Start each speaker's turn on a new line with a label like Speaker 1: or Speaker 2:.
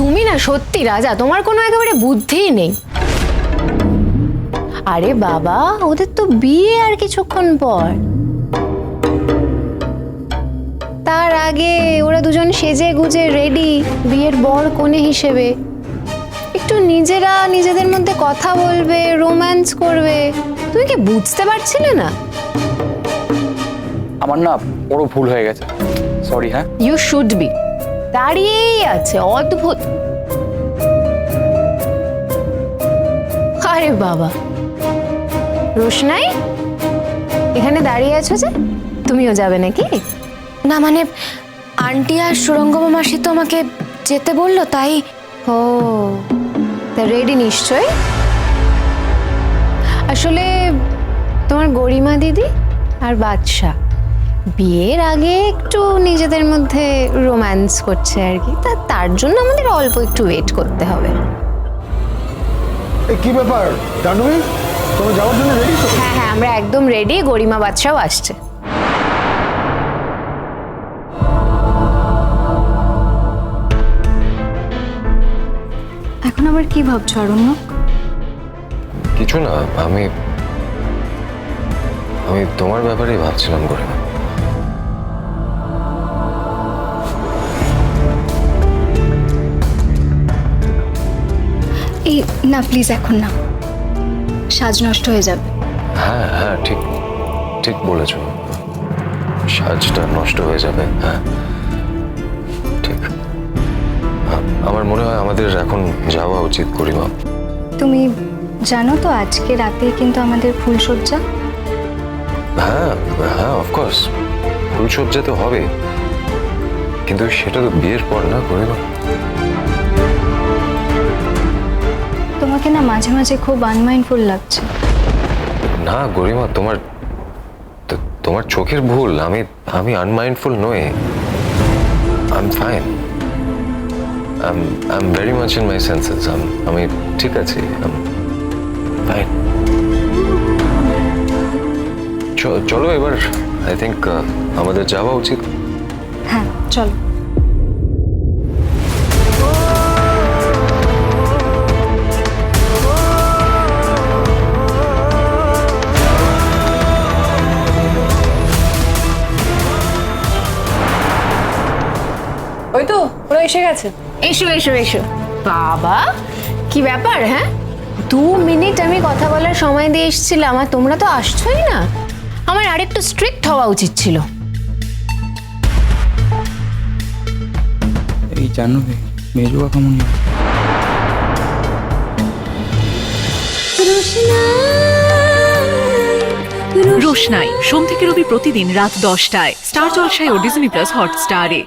Speaker 1: তুমি না সত্যি রাজা তোমার কোনো একেবারে বুদ্ধিই নেই। আরে বাবা ওদের তো বিয়ে আর কিছুক্ষণ পর। তার আগে ওরা দুজন সেজে গুজে রেডি বিয়ের বর কোণে হিসেবে। একটু নিজেরা নিজেদের মধ্যে কথা বলবে রোম্যান্স করবে। তুমি কি বুঝতে পারছিলে না?
Speaker 2: আমার না বড় ভুল হয়ে গেছে। সরি হ্যাঁ?
Speaker 1: ইউ শুড বি দাঁড়িয়েই আছে অদ্ভুত। আরে বাবা। রোশনাই এখানে দাঁড়িয়ে আছো যে? তুমিও যাবে নাকি?
Speaker 3: না মানে আন্টি আর সুরঙ্গ মাসি তো আমাকে যেতে বলল তাই।
Speaker 1: ও তা রেডি নিশ্চয় আসলে তোমার গরিমা দিদি আর বাদশা বিয়ের আগে একটু নিজেদের মধ্যে রোম্যান্স করছে আর কি। তা তার জন্য আমাদের অল্প একটু ওয়েট করতে হবে।
Speaker 4: কি ব্যাপার? জাহ্নবী তুমি যাওয়ার জন্য রেডি তো?
Speaker 1: হ্যাঁ হ্যাঁ আমরা একদম রেডি গরিমা বাদশাও আসছে।
Speaker 3: এখন আবার কি ভাবছ অরণ্য
Speaker 5: কিছু না আমি আমি তোমার ব্যাপারেই ভাবছিলাম করে
Speaker 3: না প্লিজ এখন না। সাজ নষ্ট হয়ে যাবে।
Speaker 5: হ্যাঁ হ্যাঁ ঠিক ঠিক বলেছ। সাজটা নষ্ট হয়ে যাবে হ্যাঁ। ঠিক। আমার মনে হয় আমাদের এখন যাওয়া উচিত করিমা
Speaker 3: তুমি জানো তো আজকে রাতে কিন্তু আমাদের ফুলসজ্জা
Speaker 5: হ্যাঁ হ্যাঁ অফকোর্স ফুলসজ্জা তো হবে। কিন্তু সেটা তো বিয়ের পর না করিমা
Speaker 3: তোমাকে না মাঝে মাঝে খুব আনমাইন্ডফুল লাগছে।
Speaker 5: না গরিমা তোমার তো- তোমার চোখের ভুল। আমি আমি আনমাইন্ডফুল নই। I am fine I am very much in my senses আমি ঠিক আছি। ফাইন চলো এবার। আই থিঙ্ক আমাদের যাওয়া উচিত।
Speaker 3: হ্যাঁ চলো।
Speaker 6: ওই তো ওরা এসে গেছে।
Speaker 1: এসো এসো এসো। বাবা কি ব্যাপার হ্যাঁ? দু মিনিট আমি কথা বলার সময় দিয়ে এসেছিলাম আর তোমরা তো আসছোই না। আমার আরেকটু স্ট্রিক্ট হওয়া উচিত ছিল।
Speaker 2: এই জাহ্নবী মেজুয়া কেমন
Speaker 7: রোশনাই সোম থেকে রবি প্রতিদিন রাত দশটায়। স্টার জলসায় ও ডিজনি প্লাস হটস্টারে।